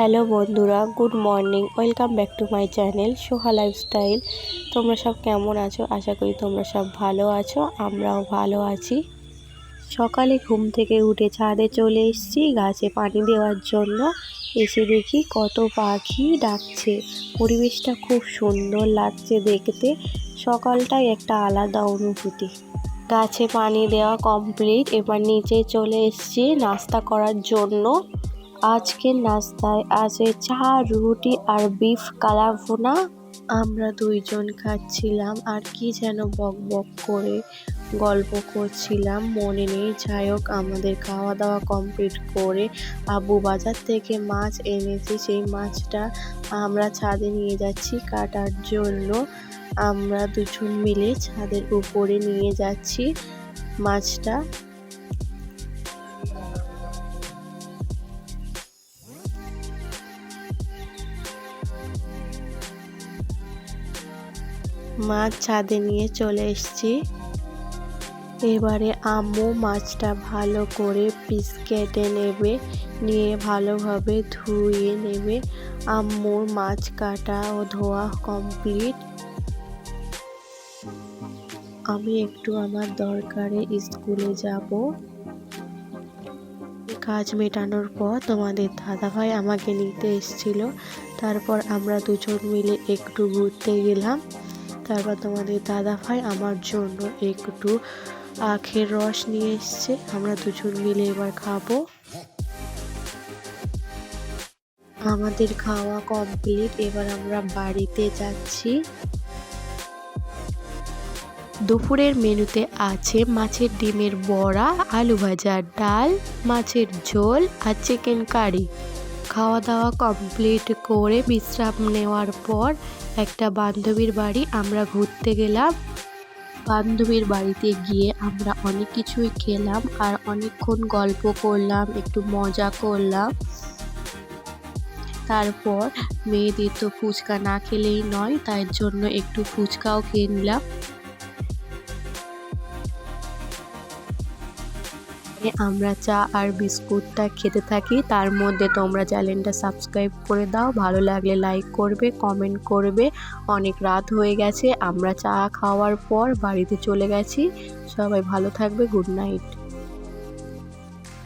Hello বন্ধুরা, good morning, welcome back to my channel Soha lifestyle. তোমরা সব কেমন আছো? আশা করি তোমরা সব ভালো আছো, আমরাও ভালো আছি। সকালে ঘুম থেকে উঠে ছাদে চলে এসেছি, গাছে পানি দেওয়ার জন্য। এসে দেখি কত পাখি ডাকছে। পরিবেশটা খুব সুন্দর লাগছে দেখতে। সকালটাই একটা আলাদা অনুভূতি। গাছে পানি দেওয়া কমপ্লিট এবার নিচে চলে এসেছি নাস্তা করার জন্য। আজকের নাস্তায় আছে চা, রুটি আর বিফ কালাভুনা। আমরা দুইজন খাচ্ছিলাম আর কি যেন বক বক করে গল্প করছিলাম, মনে নেই। যাই হোক, আমাদের খাওয়া দাওয়া কমপ্লিট করে আবু বাজার থেকে মাছ এনেছি। সেই মাছটা আমরা ছাদে নিয়ে যাচ্ছি কাটার জন্য। আমরা দুজন মিলে ছাদের উপরে নিয়ে যাচ্ছি মাছটা। মাছ ছাদে নিয়ে চলে এসেছি। এবারে আম্মু মাছটা ভালো করে পিস কেটে নেবে, নিয়ে ভালোভাবে ধুয়ে নেবে। আম্মুর মাছ কাটা ও ধোয়া কমপ্লিট। আমি একটু আমার দরকারে স্কুলে যাব। কাজ মেটানোর পর তোমাদের দাদাভাই আমাকে নিতে এসেছিল। তারপর আমরা দুজন মিলে একটু ঘুরতে গেলাম। তারপর তোমাদের দাদা ভাই আমার জন্য একটু আখের রস নিয়ে এসছে। আমরা দুজন মিলে এবার খাব। আমাদের খাওয়া কমপ্লিট। এবার আমরা বাড়িতে যাচ্ছি। দুপুরের মেনুতে আছে মাছের ডিমের বড়া, আলু ভাজা ডাল, মাছের ঝোল আর চিকেন কারি। খাওয়া দাওয়া কমপ্লিট করে বিশ্রাম নেওয়ার পর একটা বান্ধবীর বাড়ি আমরা ঘুরতে গেলাম। বান্ধবীর বাড়িতে গিয়ে আমরা অনেক কিছুই খেলাম আর অনেকক্ষণ গল্প করলাম, একটু মজা করলাম। তারপর মেয়েদের তো ফুচকা না খেলেই নয়, তাই জন্য একটু ফুচকাও খেয়ে আমরা চা আর বিস্কুটটা খেতে থাকি। তার মধ্যে তোমরা চ্যানেলটা সাবস্ক্রাইব করে দাও। ভালো লাগলে লাইক করবে, কমেন্ট করবে। অনেক রাত হয়ে গেছে। আমরা চা খাওয়ার পর বাড়িতে চলে গেছি। সবাই ভালো থাকবে। Good night.